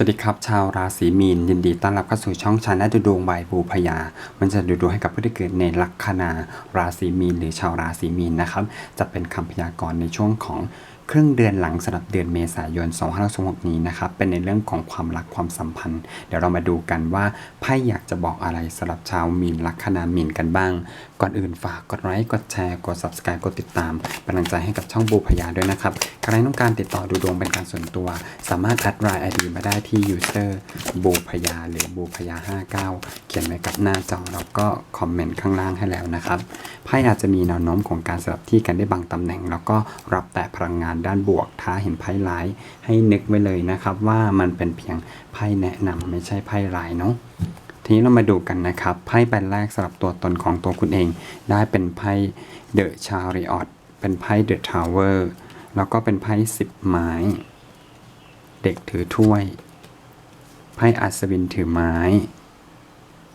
สวัสดีครับ ชาวราศีมีนยินดีต้อนรับเข้าสู่ช่องชาแนลดูดวงใบบูพยา มันจะดูดวงให้กับผู้ที่เกิดในลัคนาราศีมีนหรือชาวราศีมีนนะครับ จะเป็นคำพยากรณ์ในช่วงของครึ่งเดือนหลังสำหรับเดือนเมษายน2566นี้นะครับ เป็นในเรื่องของความรักความสัมพันธ์ เดี๋ยวเรามาดูกันว่าไพ่อยากจะบอกอะไรสำหรับชาวมีนลัคนามีนกันบ้าง ก่อนอื่นฝากกดไลค์กดแชร์กด subscribe กดติดตามเป็นกำลังใจให้กับช่องบูพยาด้วยนะครับใครต้องการติดต่อดูดวงเป็นการส่วนตัว สามารถแอดไลน์ไอดีมาได้ที่ user บูพยาหรือบูพยา59 เขียนไว้กับหน้าจอแล้วก็คอมเมนต์ข้างล่างให้แล้วนะครับไพ่อาจจะมีแนวโน้มของการสลับที่กันได้บางตำแหน่ง แล้วก็รับแต่พลังงานด้านบวกถ้าเห็นไพ่ร้าย ให้นึกไว้เลยนะครับว่ามันเป็นเพียงไพ่แนะนำไม่ใช่ไพ่ร้ายเนาะ ทีนี้เรามาดูกันนะครับ ไพ่ใบแรกสำหรับตัวตนของตัวคุณเอง ได้เป็นไพ่เดอะชาริออตเป็นไพ่เดอะทาวเวอร์แล้วก็เป็นไพ่สิบไม้ เด็กถือถ้วย ไพ่อัศวินถือไม้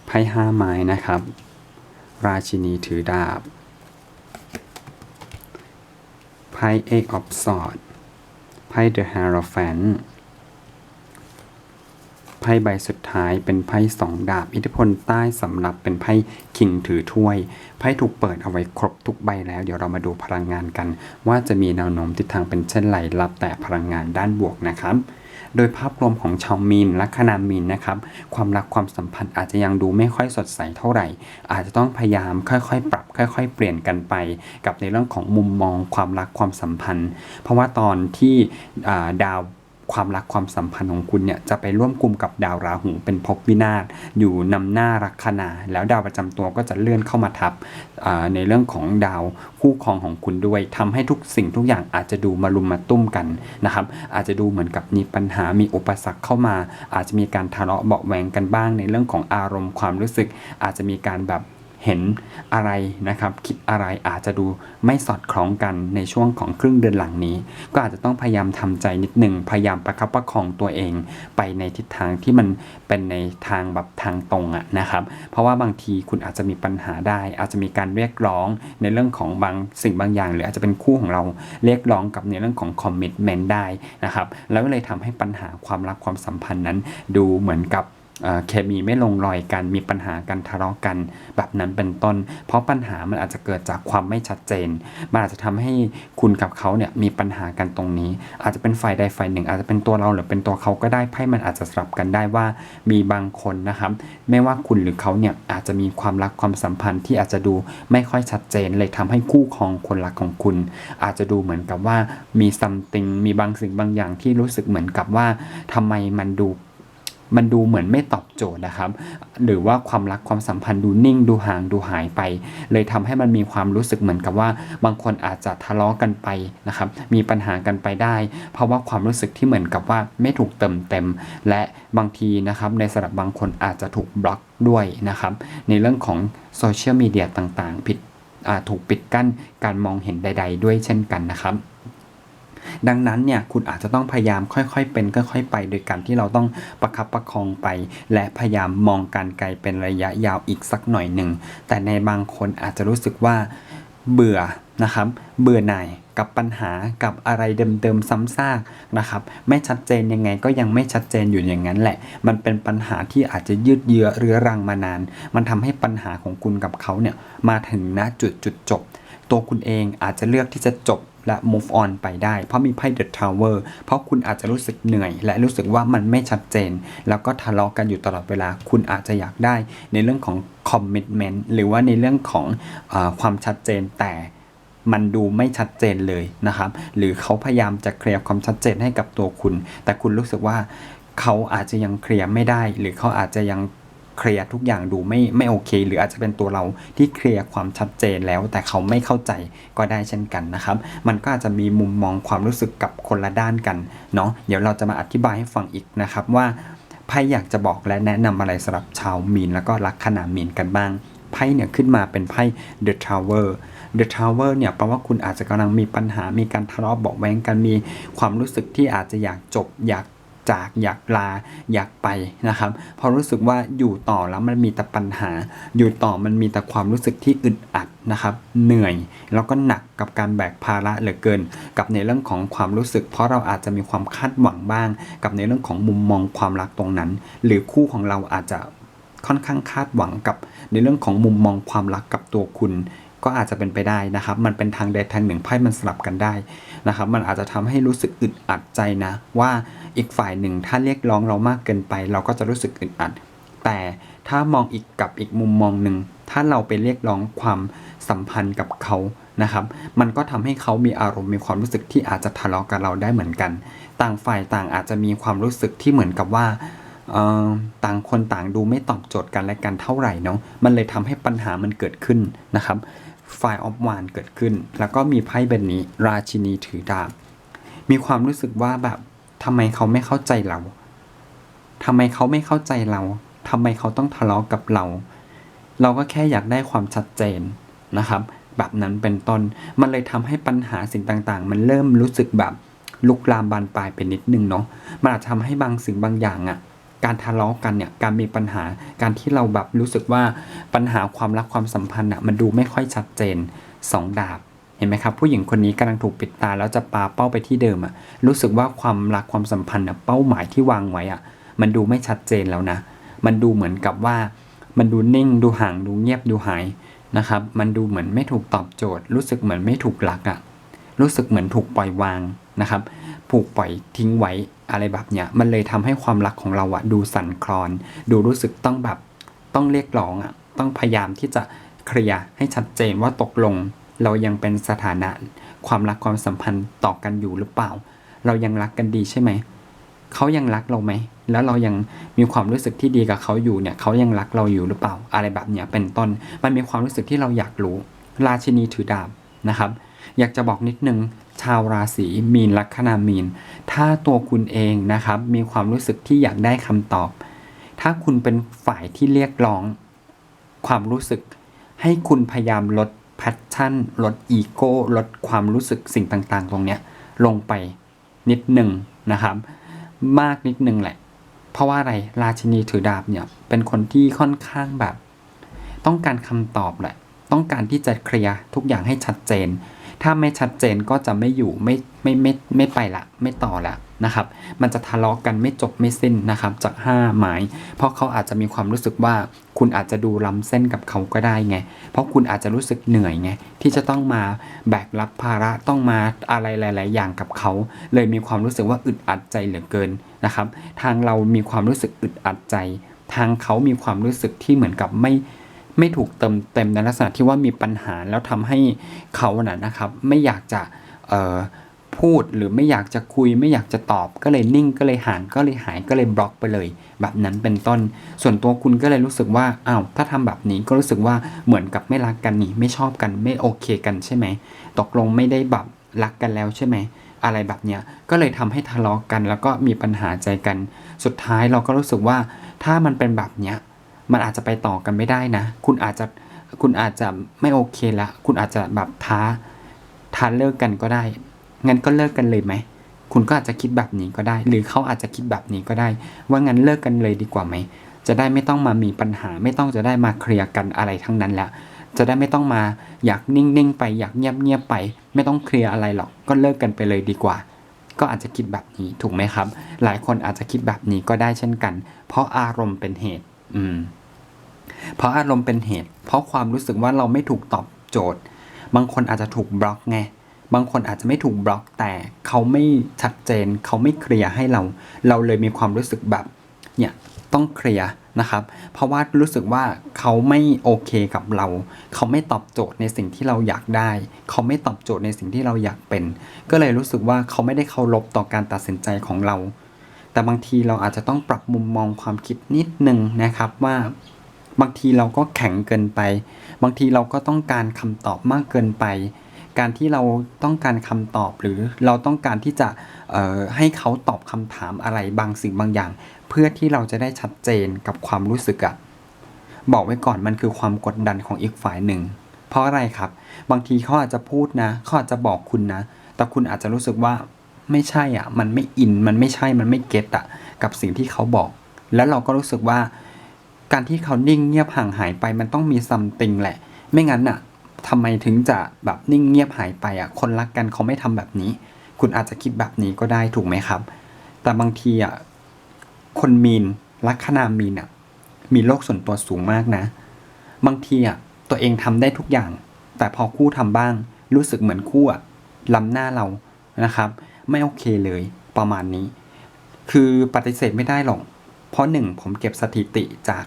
ไพ่ห้าไม้นะครับ ราชินีถือดาบ ไพ่เอกออฟสอดไพ่เดอะฮาร์แฟน ไพ่ใบสุดท้ายเป็นไพ่สองดาบ อิทธิพลใต้สำหรับเป็นไพ่คิงถือถ้วย ไพ่ถูกเปิดเอาไว้ครบทุกใบแล้ว เดี๋ยวเรามาดูพลังงานกัน ว่าจะมีแนวโน้มทิศทางเป็นเช่นไรรับแต่พลังงานด้านบวกนะครับโดยภาพรวมของชาวมีนและคณามีนนะครับ ความรักความสัมพันธ์อาจจะยังดูไม่ค่อยสดใสเท่าไหร่ อาจจะต้องพยายามค่อยๆ ปรับ ค่อย ๆ เปลี่ยนกันไป กับในเรื่องของมุมมองความรักความสัมพันธ์ เพราะว่าตอนที่ดาว ความรักความสัมพันธ์ของคุณเนี่ยจะไปร่วมกลุ่มกับดาวราหูเป็นภพวินาศอยู่นำหน้าลัคนา แล้วดาวประจำตัวก็จะเลื่อนเข้ามาทับในเรื่องของดาวคู่ครองของคุณด้วยทำให้ทุกสิ่งทุกอย่างอาจจะดูมารุมมาตุ้มกันนะครับอาจจะดูเหมือนกับมีปัญหามีอุปสรรคเข้ามา อาจจะมีการทะเลาะเบาะแวงกันบ้างในเรื่องของอารมณ์ความรู้สึก อาจจะมีการแบบ เห็นอะไรนะครับ คิดอะไรอาจจะดูไม่สอดคล้องกันในช่วงของครึ่งเดือนหลังนี้ ก็อาจจะต้องพยายามทำใจนิดหนึ่งพยายามประคับประคองตัวเอง ไปในทิศทางที่มันเป็นในทางแบบทางตรงอะนะครับ เพราะว่าบางทีคุณอาจจะมีปัญหาได้ อาจจะมีการเรียกร้องในเรื่องของบางสิ่งบางอย่าง หรืออาจจะเป็นคู่ของเราเรียกร้องกับในเรื่องของคอมมิชเมนต์ได้นะครับแล้วก็เลยทำให้ปัญหาความรักความสัมพันธ์นั้น ดูเหมือนกับ เคมีไม่ลงรอยกัน มีปัญหากันทะเลาะกัน แบบนั้นเป็นต้น เพราะปัญหามันอาจจะเกิดจากความไม่ชัดเจน มันอาจจะทำให้คุณกับเขาเนี่ยมีปัญหากันตรงนี้ อาจจะเป็นฝ่ายใดฝ่ายหนึ่ง อาจจะเป็นตัวเราหรือเป็นตัวเขาก็ได้ไพ่มันอาจจะสลับกันได้ว่ามีบางคนนะครับ ไม่ว่าคุณหรือเขาเนี่ยอาจจะมีความรักความสัมพันธ์ที่อาจจะดูไม่ค่อยชัดเจน เลยทำให้คู่ครองคนรักของคุณ อาจจะดูเหมือนกับว่ามีซัมติงมีบางสิ่งบางอย่างที่รู้สึกเหมือนกับว่าทำไมมันดู มันดูเหมือนไม่ตอบโจทย์นะครับ หรือว่าความรักความสัมพันธ์ดูนิ่งดูห่างดูหายไป เลยทำให้มันมีความรู้สึกเหมือนกับว่า บางคนอาจจะทะเลาะกันไปนะครับ มีปัญหากันไปได้ เพราะว่าความรู้สึกที่เหมือนกับว่าไม่ถูกเติมเต็ม และบางทีนะครับ ในสำหรับบางคนอาจจะถูกบล็อกด้วยนะครับ ในเรื่องของโซเชียลมีเดียต่างๆ ผิดถูกปิดกั้นการมองเห็นใด ๆ ด้วยเช่นกันนะครับ ดังนั้นเนี่ยคุณอาจจะต้องพยายามค่อยๆเป็นค่อยๆไป โดยการที่เราต้องประคับประคองไป และพยายามมองการไกลเป็นระยะยาวอีกสักหน่อยหนึ่ง แต่ในบางคนอาจจะรู้สึกว่าเบื่อนะครับ เบื่อหน่ายกับปัญหากับอะไรเดิมๆซ้ำซากนะครับ ไม่ชัดเจนยังไงก็ยังไม่ชัดเจนอยู่อย่างนั้นแหละ มันเป็นปัญหาที่อาจจะยืดเยื้อเรื้อรังมานาน มันทำให้ปัญหาของคุณกับเขาเนี่ยมาถึงณจุดจุดจบ ตัวคุณเองอาจจะเลือกที่จะจบ และ move on ไปได้ เพราะมีไพ่ The Tower เพราะคุณอาจจะรู้สึกเหนื่อย และรู้สึกว่ามันไม่ชัดเจน แล้วก็ทะเลาะกันอยู่ตลอดเวลา คุณอาจจะอยากได้ในเรื่องของ commitment หรือว่าในเรื่องของอความชัดเจนแต่มันดูไม่ชัดเจนเลยนะครับ หรือเขาพยายามจะเคลียร์ความชัดเจนให้กับตัวคุณ แต่คุณรู้สึกว่าเขาอาจจะยังเคลียร์ไม่ได้ หรือเขาอาจจะยัง เคลียร์ทุกอย่างดูไม่ไม่โอเค หรืออาจจะเป็นตัวเราที่เคลียร์ความชัดเจนแล้ว แต่เขาไม่เข้าใจก็ได้เช่นกันนะครับ มันก็อาจจะมีมุมมองความรู้สึกกับคนละด้านกันเนาะเดี๋ยวเราจะมาอธิบายให้ฟังอีกนะครับว่าไพ่อยากจะบอกและแนะนำอะไรสำหรับชาวมีนแล้วก็ลัคนามีนกันบ้างไพ่เนี่ยขึ้นมาเป็นไพ่ The Tower The Tower เนี่ยแปลว่าคุณอาจจะกำลังมีปัญหา มีการทะเลาะเบาะแว้งกัน มีความรู้สึกที่อาจจะอยากจบ อยาก จากอยากลาอยากไปนะครับเพราะรู้สึกว่าอยู่ต่อแล้วมันมีแต่ปัญหา อยู่ต่อมันมีแต่ความรู้สึกที่อึดอัดนะครับเหนื่อยแล้วก็หนักกับการแบกภาระเหลือเกิน กับในเรื่องของความรู้สึก เพราะเราอาจจะมีความคาดหวังบ้าง กับในเรื่องของมุมมองความรักตรงนั้น หรือคู่ของเราอาจจะค่อนข้างคาดหวังกับในเรื่องของมุมมองความรักกับตัวคุณ ก็อาจจะเป็นไปได้นะครับ มันเป็นทางใดทางหนึ่งไพ่มันสลับกันได้ นะครับ มันอาจจะทำให้รู้สึกอึดอัดใจนะ ว่าอีกฝ่ายหนึ่งถ้าเรียกร้องเรามากเกินไป เราก็จะรู้สึกอึดอัด แต่ถ้ามองอีกกับอีกมุมมองหนึ่งถ้าเราไปเรียกร้องความสัมพันธ์กับเขานะครับ มันก็ทำให้เขามีอารมณ์มีความรู้สึกที่อาจจะทะเลาะกับเราได้เหมือนกัน ต่างฝ่ายต่างอาจจะมีความรู้สึกที่เหมือนกับว่าต่างคนต่างดูไม่ตอบโจทย์กันและกันเท่าไหร่เนาะ มันเลยทำให้ปัญหามันเกิดขึ้นนะครับ ไฟออฟวานเกิดขึ้น แล้วก็มีไพ่ใบนี้ ราชินีถือดาบ มีความรู้สึกว่าแบบทำไมเขาไม่เข้าใจเราทำไมเขาไม่เข้าใจเราทำไมเขาต้องทะเลาะกับเรา เราก็แค่อยากได้ความชัดเจนนะครับ แบบนั้นเป็นต้น มันเลยทำให้ปัญหาสิ่งต่างๆ มันเริ่มรู้สึกแบบลุกลามบานปลายไปนิดนึงเนาะ มันอาจทำให้บางสิ่งบางอย่างอะ การทะเลาะกันเนี่ยการมีปัญหาการที่เราแบบรู้สึกว่าปัญหาความรักความสัมพันธ์อะมันดูไม่ค่อยชัดเจนสองดาบเห็นไหมครับ ผู้หญิงคนนี้กำลังถูกปิดตาแล้วจะปาเป้าไปที่เดิมอะรู้สึกว่าความรักความสัมพันธ์อะเป้าหมายที่วางไว้อะมันดูไม่ชัดเจนแล้วนะ มันดูเหมือนกับว่า มันดูนิ่งดูห่างดูเงียบดูหายนะครับ มันดูเหมือนไม่ถูกตอบโจทย์ รู้สึกเหมือนไม่ถูกหลักอะรู้สึกเหมือนถูกปล่อยวางนะครับ ผูกปล่อยทิ้งไว้อะไรแบบเนี้ยมันเลยทำให้ความรักของเราอะดูสั่นคลอน ดูรู้สึกต้องแบบต้องเรียกร้องอะต้องพยายามที่จะเคลียร์ให้ชัดเจนว่าตกลง เรายังเป็นสถานะ ความรักความสัมพันธ์ต่อกันอยู่หรือเปล่า เรายังรักกันดีใช่ไหมเขายังรักเราไหม แล้วเรายังมีความรู้สึกที่ดีกับเขาอยู่เนี่ยเขายังรักเราอยู่หรือเปล่า อะไรแบบเนี้ยเป็นต้น มันมีความรู้สึกที่เราอยากรู้ ราชินีถือดาบนะครับ อยากจะบอกนิดนึงชาวราศีมีนลัคนามีน ถ้าตัวคุณเองนะครับมีความรู้สึกที่อยากได้คำตอบ ถ้าคุณเป็นฝ่ายที่เรียกร้อง ความรู้สึก ให้คุณพยายามลดแพชชั่น ลดอีโก้ ลดความรู้สึกสิ่งต่างๆ ตรงเนี้ยลงไปนิดหนึ่งนะครับ มากนิดหนึ่งแหละ เพราะว่าอะไรราชินีถือดาบเนี่ยเป็นคนที่ค่อนข้างแบบ ต้องการคำตอบแหละ ต้องการที่จะเคลียร์ทุกอย่างให้ชัดเจน ถ้าไม่ชัดเจนก็จะไม่อยู่ไม่ไม่ไม่ไม่ไปละ ไม่ต่อละนะครับ มันจะทะเลาะกันไม่จบไม่สิ้นนะครับ จากห้าหมาย เพราะเขาอาจจะมีความรู้สึกว่าคุณอาจจะดูล้ำเส้นกับเขาก็ได้ไง เพราะคุณอาจจะรู้สึกเหนื่อยไง ที่จะต้องมาแบกรับภาระต้องมาอะไรหลาย ๆ อย่างกับเขา เลยมีความรู้สึกว่าอึดอัดใจเหลือเกินนะครับ ทางเรามีความรู้สึกอึดอัดใจ ทางเขามีความรู้สึกที่เหมือนกับไม่ ไม่ถูกเติมเต็มในลักษณะที่ว่ามีปัญหาแล้วทำให้เขาน่ะนะครับ ไม่อยากจะพูดหรือไม่อยากจะคุย ไม่อยากจะตอบก็เลยนิ่งก็เลยห่างก็เลยหายก็เลยบล็อกไปเลย แบบนั้นเป็นต้น ส่วนตัวคุณก็เลยรู้สึกว่าอ้าวถ้าทำแบบนี้ก็รู้สึกว่าเหมือนกับไม่รักกันนี่ไม่ชอบกันไม่โอเคกันใช่ไหมตกลงไม่ได้แบบรักกันแล้วใช่ไหมอะไรแบบเนี้ยก็เลยทำให้ทะเลาะกันแล้วก็มีปัญหาใจกัน สุดท้ายเราก็รู้สึกว่าถ้ามันเป็นแบบเนี้ย มันอาจจะไปต่อกันไม่ได้นะ คุณอาจจะคุณอาจจะไม่โอเคละ คุณอาจจะแบบท้าท้าเลิกกันก็ได้ งั้นก็เลิกกันเลยไหม คุณก็อาจจะคิดแบบนี้ก็ได้ หรือเขาอาจจะคิดแบบนี้ก็ได้ ว่างั้นเลิกกันเลยดีกว่าไหม จะได้ไม่ต้องมามีปัญหา ไม่ต้องจะได้มาเคลียร์กันอะไรทั้งนั้นแหละจะได้ไม่ต้องมาอยากนิ่งๆไป อยากเงียบๆไป ไม่ต้องเคลียร์อะไรหรอก ก็เลิกกันไปเลยดีกว่า ก็อาจจะคิดแบบนี้ถูกไหมครับ หลายคนอาจจะคิดแบบนี้ก็ได้เช่นกัน เพราะอารมณ์เป็นเหตุ อืม เพราะอารมณ์เป็นเหตุ เพราะความรู้สึกว่าเราไม่ถูกตอบโจทย์ บางคนอาจจะถูกบล็อกไง บางคนอาจจะไม่ถูกบล็อกแต่เขาไม่ชัดเจน เขาไม่เคลียร์ให้เรา เราเลยมีความรู้สึกแบบ เนี่ยต้องเคลียร์นะครับ เพราะว่ารู้สึกว่าเขาไม่โอเคกับเรา เขาไม่ตอบโจทย์ในสิ่งที่เราอยากได้ เขาไม่ตอบโจทย์ในสิ่งที่เราอยากเป็น ก็เลยรู้สึกว่าเขาไม่ได้เคารพต่อการตัดสินใจของเรา แต่บางทีเราอาจจะต้องปรับมุมมองความคิดนิดหนึ่งนะครับว่าบางทีเราก็แข็งเกินไป บางทีเราก็ต้องการคำตอบมากเกินไป การที่เราต้องการคำตอบหรือเราต้องการที่จะให้เขาตอบคำถามอะไรบางสิ่งบางอย่าง เพื่อที่เราจะได้ชัดเจนกับความรู้สึกอะบอกไว้ก่อนมันคือความกดดันของอีกฝ่ายหนึ่ง เพราะอะไรครับ บางทีเขาอาจจะพูดนะเขาอาจจะบอกคุณนะ แต่คุณอาจจะรู้สึกว่า ไม่ใช่อะ มันไม่อิน มันไม่ใช่ มันไม่เก็ตอะ กับสิ่งที่เขาบอก แล้วเราก็รู้สึกว่า การที่เขานิ่งเงียบห่างหายไป มันต้องมีซัมติงแหละ ไม่งั้นอะทำไมถึงจะแบบนิ่งเงียบหายไปอะ คนรักกันเขาไม่ทำแบบนี้ คุณอาจจะคิดแบบนี้ก็ได้ถูกไหมครับ แต่บางทีอะ คนมีนลัคนามีนอะ มีโลกส่วนตัวสูงมากนะ บางทีอะ ตัวเองทำได้ทุกอย่าง แต่พอคู่ทำบ้าง รู้สึกเหมือนคู่อะล้ำหน้าเรานะครับ ไม่โอเคเลย ประมาณนี้ คือปฏิเสธไม่ได้หรอก เพราะหนึ่งผมเก็บสถิติจาก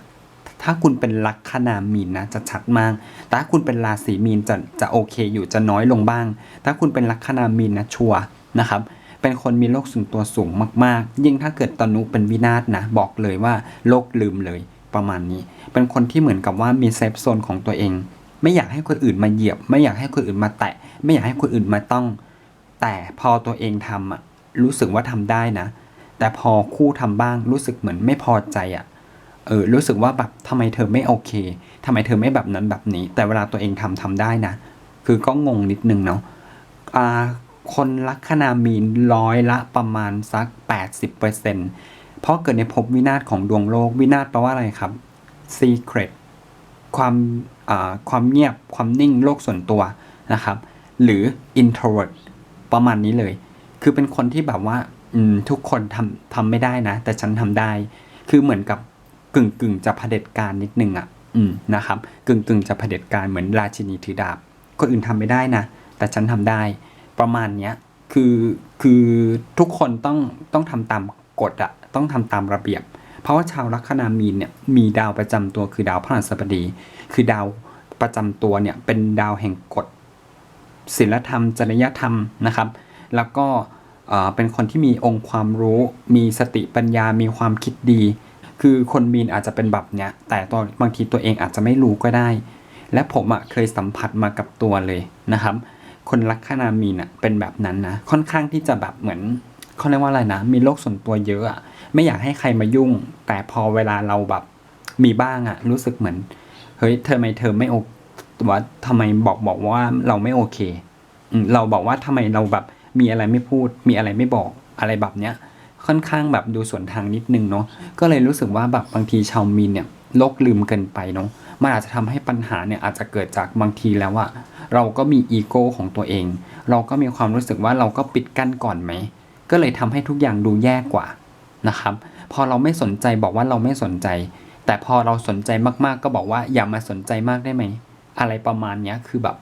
ถ้าคุณเป็นลัคนามีนนะจะชัดมาก แต่ถ้าคุณเป็นราศีมีนจะจะโอเคอยู่จะน้อยลงบ้าง ถ้าคุณเป็นลัคนามีนนะชัวร์นะครับเป็นคนมีโลกส่วนตัวสูงมาก ๆ ยิ่งถ้าเกิดตนุเป็นวินาศนะ บอกเลยว่าโลกลืมเลยประมาณนี้ เป็นคนที่เหมือนกับว่ามีเซฟโซนของตัวเอง ไม่อยากให้คนอื่นมาเหยียบ ไม่อยากให้คนอื่นมาแตะ ไม่อยากให้คนอื่นมาต้อง แต่พอตัวเองทำอะรู้สึกว่าทำได้นะ แต่พอคู่ทำบ้างรู้สึกเหมือนไม่พอใจอะเออรู้สึกว่าแบบทำไมเธอไม่โอเคทำไมเธอไม่แบบนั้นแบบนี้ แต่เวลาตัวเองทำทำได้นะ คือก็งงนิดนึงเนาะอ่าคนลัคนามีนร้อยละประมาณสัก 80%เพราะเกิดในภพวินาศของดวงโลกวินาศแปลว่าอะไรครับ secret ความความเงียบความนิ่งโลกส่วนตัวนะครับ หรือ introvert ประมาณนี้เลย คือเป็นคนที่แบบว่า อืมทุกคนทำทำไม่ได้นะ แต่ฉันทำได้ คือเหมือนกับกึ่งกึ่งจะเผด็จการนิดนึงอะ อืมนะครับ กึ่งกึ่งจะเผด็จการเหมือนราชินีถือดาบคนอื่นทำไม่ได้นะ แต่ฉันทำได้ ประมาณเนี้ยคือคือทุกคนต้องต้องทำตามกฎอะต้องทำตามระเบียบ เพราะว่าชาวลัคนามีนเนี่ยมีดาวประจำตัวคือดาวพฤหัสบดี คือดาวประจำตัวเนี่ยเป็นดาวแห่งกฎ ศีลธรรม จริยธรรมนะครับ แล้วก็เป็นคนที่มีองค์ความรู้ มีสติปัญญา มีความคิดดี คือคนมีนอาจจะเป็นแบบเนี้ย แต่ตอนบางทีตัวเองอาจจะไม่รู้ก็ได้ และผมอะเคยสัมผัสมากับตัวเลยนะครับ คนลัคนามีนอะเป็นแบบนั้นนะ ค่อนข้างที่จะแบบเหมือนเขาเรียกว่าอะไรนะ มีโลกส่วนตัวเยอะอะไม่อยากให้ใครมายุ่ง แต่พอเวลาเราแบบมีบ้างอะรู้สึกเหมือน เฮ้ย เธอไม่เธอไม่โอ ว่าทำไมบอกบอกว่าเราไม่โอเคเราบอกว่าทำไมเราแบบมีอะไรไม่พูด มีอะไรไม่บอกอะไรแบบเนี้ย ค่อนข้างแบบดูสวนทางนิดนึงเนาะก็เลยรู้สึกว่าแบบบางทีชาวมีนเนี่ยโลกลืมเกินไปเนาะมันอาจจะทำให้ปัญหาเนี่ยอาจจะเกิดจากบางทีแล้วว่าเราก็มีอีโก้ของตัวเอง เราก็มีความรู้สึกว่าเราก็ปิดกั้นก่อนไหม ก็เลยทำให้ทุกอย่างดูแย่กว่านะครับ พอเราไม่สนใจบอกว่าเราไม่สนใจ แต่พอเราสนใจมากๆก็บอกว่าอย่ามาสนใจมากได้ไหม อะไรประมาณเนี้ยคือแบบ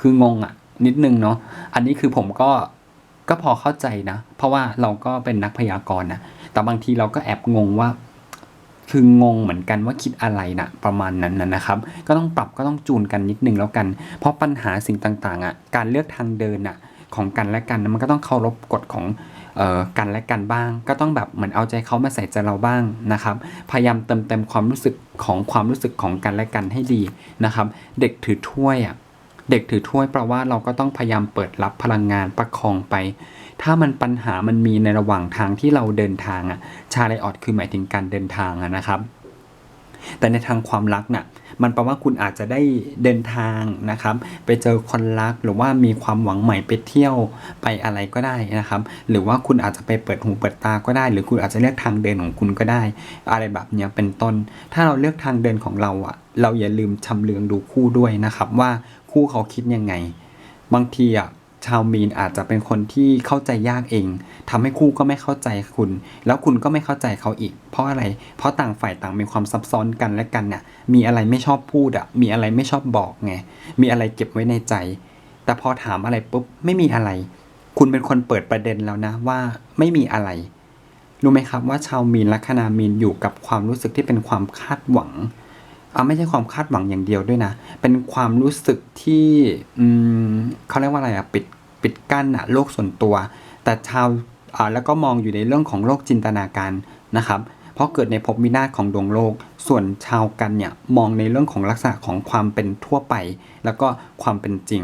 คืองงอะ่ะ นิดนึงเนาะอันนี้คือผมก็ก็พอเข้าใจนะ เพราะว่าเราก็เป็นนักพยากรณ์นะแต่บางทีเราก็แอบงงว่า คืองงเหมือนกันว่าคิดอะไรนะประมาณนั้นนะนะครับ ก็ต้องปรับก็ต้องจูนกันนิดนึงแล้วกัน เพราะปัญหาสิ่งต่างๆอะการเลือกทางเดินอะของกันและกันมันก็ต้องเคารพกฎของ กันและกันบ้าง ก็ต้องแบบเหมือนเอาใจเขามาใส่ใจเราบ้างนะครับ พยายามเติมเต็มความรู้สึกของความรู้สึกของกันและกันให้ดีนะครับ เด็กถือถ้วยอะเด็กถือถ้วยแปลว่าเราก็ต้องพยายามเปิดรับพลังงานประคองไป ถ้ามันปัญหามันมีในระหว่างทางที่เราเดินทางอะชาไลออดคือหมายถึงการเดินทางอะนะครับ แต่ในทางความรักน่ะ มันแปลว่าคุณอาจจะได้เดินทางนะครับ ไปเจอคนรักหรือว่ามีความหวังใหม่ไปเที่ยวไปอะไรก็ได้นะครับ หรือว่าคุณอาจจะไปเปิดหูเปิดตาก็ได้ หรือคุณอาจจะเลือกทางเดินของคุณก็ได้ อะไรแบบเนี้ยเป็นต้น ถ้าเราเลือกทางเดินของเราอะเราอย่าลืมชำเลืองดูคู่ด้วยนะครับ ว่าคู่เขาคิดยังไง บางทีอะ ชาวมีนอาจจะเป็นคนที่เข้าใจยากเองทำให้คู่ก็ไม่เข้าใจคุณ แล้วคุณก็ไม่เข้าใจเขาอีก เพราะอะไร เพราะต่างฝ่ายต่างมีความซับซ้อนกันและกันเนี่ยมีอะไรไม่ชอบพูดอะมีอะไรไม่ชอบบอกไง มีอะไรเก็บไว้ในใจ แต่พอถามอะไรปุ๊บไม่มีอะไร คุณเป็นคนเปิดประเด็นแล้วนะว่าไม่มีอะไร รู้ไหมครับว่าชาวมีนลัคนามีนอยู่กับความรู้สึกที่เป็นความคาดหวังอาไม่ใช่ความคาดหวังอย่างเดียวด้วยนะ เป็นความรู้สึกที่อืมเขาเรียกว่าอะไรอะปิด ปิดกั้นอะโลกส่วนตัว แต่ชาวอ่าแล้วก็มองอยู่ในเรื่องของโลกจินตนาการนะครับเพราะเกิดในภพวินาศของดวงโลก ส่วนชาวกันเนี่ยมองในเรื่องของลักษณะของความเป็นทั่วไป แล้วก็ความเป็นจริง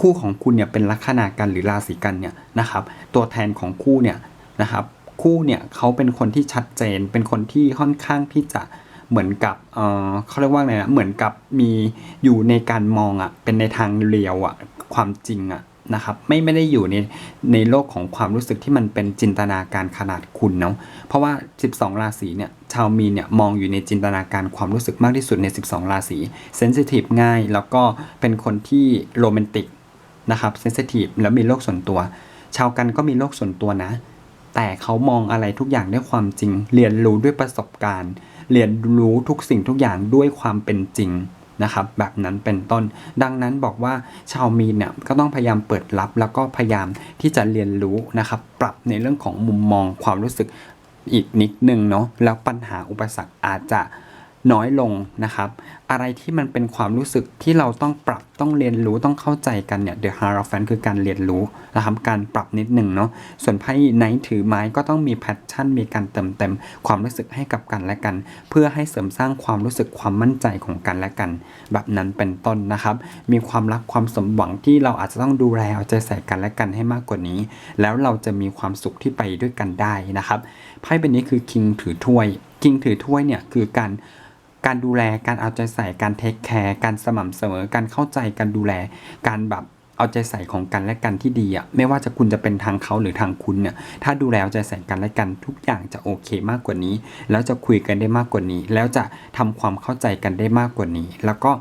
คู่ของคุณเนี่ยเป็นลัคนากันหรือราศีกันเนี่ยนะครับ ตัวแทนของคู่เนี่ยนะครับ คู่เนี่ยเขาเป็นคนที่ชัดเจน เป็นคนที่ค่อนข้างที่จะเหมือนกับเออเขาเรียกว่าไงนะ เหมือนกับมีอยู่ในการมองอะ่ะ เป็นในทางเลียวอะ่ะ ความจริงอะนะครับไม่ไม่ได้อยู่ในในโลกของความรู้สึกที่มันเป็นจินตนาการขนาดคุณเนาะเพราะว่า 12 ราศีเนี่ยชาวมีนเนี่ยมองอยู่ในจินตนาการความรู้สึกมากที่สุดใน 12 ราศีเซนซิทีฟง่าย แล้วก็เป็นคนที่โรแมนติกนะครับเซนซิทีฟแล้วมีโลกส่วนตัว ชาวกันก็มีโลกส่วนตัวนะ แต่เขามองอะไรทุกอย่างด้วยความจริง เรียนรู้ด้วยประสบการณ์ เรียนรู้ทุกสิ่งทุกอย่างด้วยความเป็นจริง นะครับแบบนั้นเป็นต้น ดังนั้นบอกว่าชาวมีนเนี่ยก็ต้องพยายามเปิดรับ แล้วก็พยายามที่จะเรียนรู้นะครับปรับในเรื่องของมุมมองความรู้สึกอีกนิดนึงเนาะแล้วปัญหาอุปสรรคอาจจะน้อยลงนะครับ อะไรที่มันเป็นความรู้สึกที่เราต้องปรับต้องเรียนรู้ต้องเข้าใจกันเนี่ย The Hierophant คือการเรียนรู้นะครับการปรับนิดหนึ่งเนาะส่วนไพ่ไนท์ถือไม้ก็ต้องมีแพชชั่นมีการเติมเต็มความรู้สึกให้กับกันและกัน เพื่อให้เสริมสร้างความรู้สึกความมั่นใจของกันและกัน แบบนั้นเป็นต้นนะครับ มีความรักความสมหวังที่เราอาจจะต้องดูแลเอาใจใส่กันและกันให้มากกว่านี้ แล้วเราจะมีความสุขที่ไปด้วยกันได้นะครับไพ่ใบนี้คือคิงถือถ้วยคิงถือถ้วยเนี่ยคือการ การดูแลการเอาใจใส่การเทคแคร์การสม่ำเสมอการเข้าใจการดูแลการแบบเอาใจใส่ของกันและกันที่ดีอะไม่ว่าจะคุณจะเป็นทางเขาหรือทางคุณเนี่ยถ้าดูแลเอาใจใส่กันและกันทุกอย่างจะโอเคมากกว่านี้ แล้วจะคุยกันได้มากกว่านี้ แล้วจะทำความเข้าใจกันได้มากกว่านี้ แล้วก็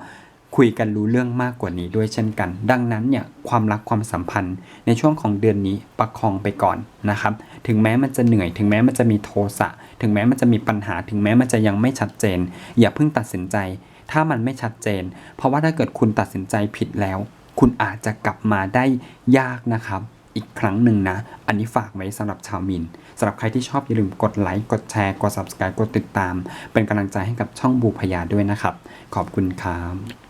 คุยกันรู้เรื่องมากกว่านี้ด้วยเช่นกัน ดังนั้นเนี่ยความรักความสัมพันธ์ในช่วงของเดือนนี้ประคองไปก่อนนะครับ ถึงแม้มันจะเหนื่อย ถึงแม้มันจะมีโทสะ ถึงแม้มันจะมีปัญหา ถึงแม้มันจะยังไม่ชัดเจน อย่าเพิ่งตัดสินใจ ถ้ามันไม่ชัดเจน เพราะว่าถ้าเกิดคุณตัดสินใจผิดแล้ว คุณอาจจะกลับมาได้ยากนะครับ อีกครั้งหนึ่งนะ อันนี้ฝากไว้สำหรับชาวมินสำหรับใครที่ชอบอย่าลืมกดไลค์กดแชร์กด subscribe กดติดตาม เป็นกำลังใจให้กับช่องบูพยาด้วยนะครับ ขอบคุณครับ